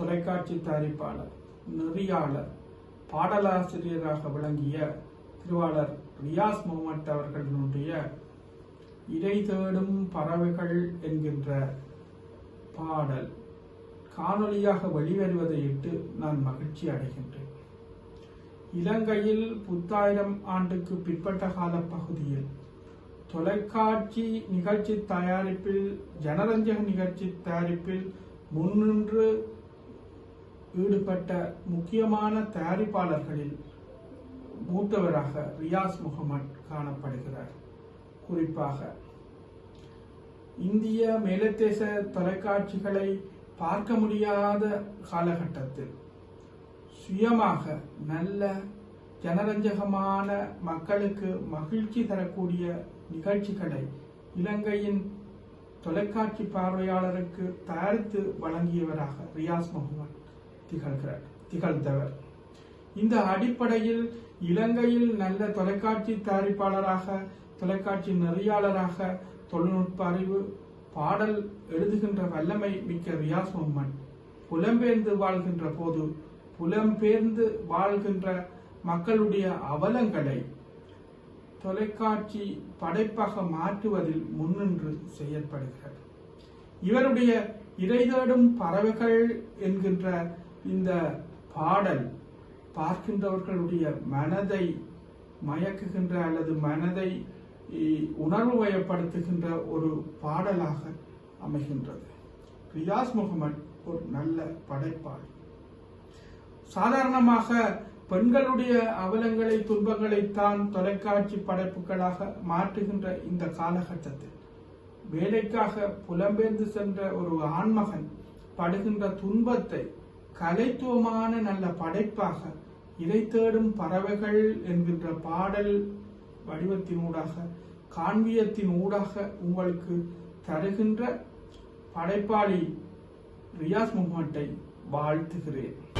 தொலைக்காட்சி தயாரிப்பாளர் நெறியாளர் பாடலாசிரியராக விளங்கிய திருவாளர் ரியாஸ் முகமட் அவர்களினுடைய இறை தேடும் பறவைகள் என்கின்ற பாடல் காணொளியாக வெளிவருவதையிட்டு நான் மகிழ்ச்சி அடைகின்றேன். இலங்கையில் புத்தாயிரம் ஆண்டுக்கு பிற்பட்ட கால பகுதியில் தொலைக்காட்சி நிகழ்ச்சி தயாரிப்பில் ஜனரஞ்சக நிகழ்ச்சி தயாரிப்பில் முன்னின்று ஈடுபட்ட முக்கியமான தயாரிப்பாளர்களில் மூத்தவராக ரியாஸ் முகமட் காணப்படுகிறார். குறிப்பாக இந்திய மேலத்தேச தொலைக்காட்சிகளை பார்க்க முடியாத காலகட்டத்தில் சுயமாக நல்ல ஜனரஞ்சகமான மக்களுக்கு மகிழ்ச்சி தரக்கூடிய நிகழ்ச்சிகளை இலங்கையின் தொலைக்காட்சி பார்வையாளருக்கு தயாரித்து வழங்கியவராக ரியாஸ் முகமது திகழ்கிறார் திகழ்ந்தவர். இந்த அடிப்படையில் இலங்கையில் நல்ல தொலைக்காட்சி தயாரிப்பாளராக தொலைக்காட்சி நெறியாளராக தொழில்நுட்ப அறிவு பாடல் எழுதுகின்ற வல்லமை மிக்க ரியாஸ் முகமது புலம்பெயர்ந்து வாழ்கின்ற போது புலம்பெயர்ந்து வாழ்கின்ற மக்களுடைய அவலங்களை தொலைக்காட்சி படைப்பாக மாற்றுவதில் முன்னின்று செயற்படுகிறது இவருடைய இறை தேடும் பறவைகள் என்கின்ற இந்த பாடல் பார்க்கின்றவர்களுடைய மனதை மயக்குகின்ற அல்லது மனதை உணர்வு வயப்படுத்துகின்ற ஒரு பாடலாக அமைகின்றது. ரியாஸ் முகமது ஒரு நல்ல படைப்பாளி. சாதாரணமாக பெண்களுடைய அவலங்களை துன்பங்களைத்தான் தொலைக்காட்சி படைப்புகளாக மாற்றுகின்ற இந்த காலகட்டத்தில் வேலைக்காக புலம்பெயர்ந்து சென்ற ஒரு ஆண்மகன் படுகின்ற துன்பத்தை கலைத்துவமான நல்ல படைப்பாக இதை தேடும் பறவைகள் என்கின்ற பாடல் வடிவத்தின் ஊடாக காண்பியத்தின் ஊடாக உங்களுக்கு தருகின்ற படைப்பாளி ரியாஸ் முகமட்டை வாழ்த்துகிறேன்.